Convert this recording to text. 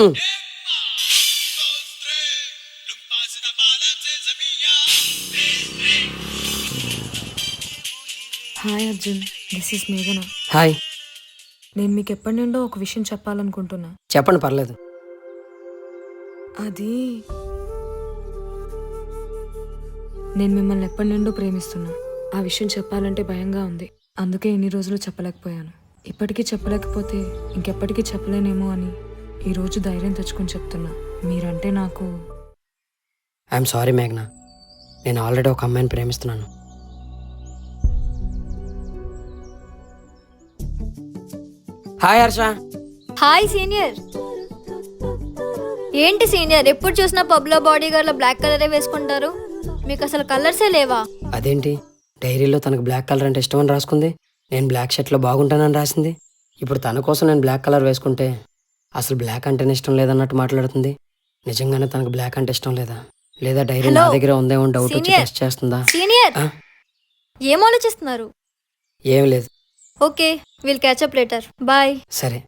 Hi Arjun this is మేఘన. Hi. నేను మీకు ఎప్పటి నుండో ఒక విషయం చెప్పాలనుకుంటున్నా. చెప్పండి పర్లేదు. అది నేను మిమ్మల్ని ఎప్పటి నుండో ప్రేమిస్తున్నా. ఆ విషయం చెప్పాలంటే భయంగా ఉంది. అందుకే ఇన్ని రోజులు చెప్పలేకపోయాను. ఇప్పటికీ చెప్పలేకపోతే ఇంకెప్పటికీ చెప్పలేనేమో అని ఈరోజు ధైర్యం తెచ్చుకొని చెప్తున్నా. మీరంటే నాకు ఐఎమ్ సారీ మేఘనా. నేను ఆల్రెడీ ఒక అమ్మాయిని ప్రేమిస్తున్నాను. హాయ్ హర్ష. Hi senior. ఏంటి సీనియర్? ఎప్పుడు చూసినా పబ్లో బాడీ గార్డ్లో బ్లాక్ కలరే వేసుకుంటారు. మీకు అసలు కలర్సే లేవా? అదేంటి? డైరీలో తనకు బ్లాక్ కలర్ అంటే ఇష్టం అని రాసుకుంది. నేను బ్లాక్ షర్ట్లో బాగుంటానని రాసింది. ఇప్పుడు తన కోసం నేను బ్లాక్ కలర్ వేసుకుంటే అసలు బ్లాక్ అంటేనే ఇష్టం లేదన్నట్టు మాట్లాడుతుంది. నిజంగానే తనకు బ్లాక్ అంటే ఇష్టం లేదా? లేదా డైరీ నా? దగ్గర ఉందేమో డౌట్ వచ్చి? టెస్ట్ చేస్తుందా? సీనియర్ ఆ? ఏం ఆలోచిస్తున్నారు? ఏం లేదు. Okay will catch up later bye సరే.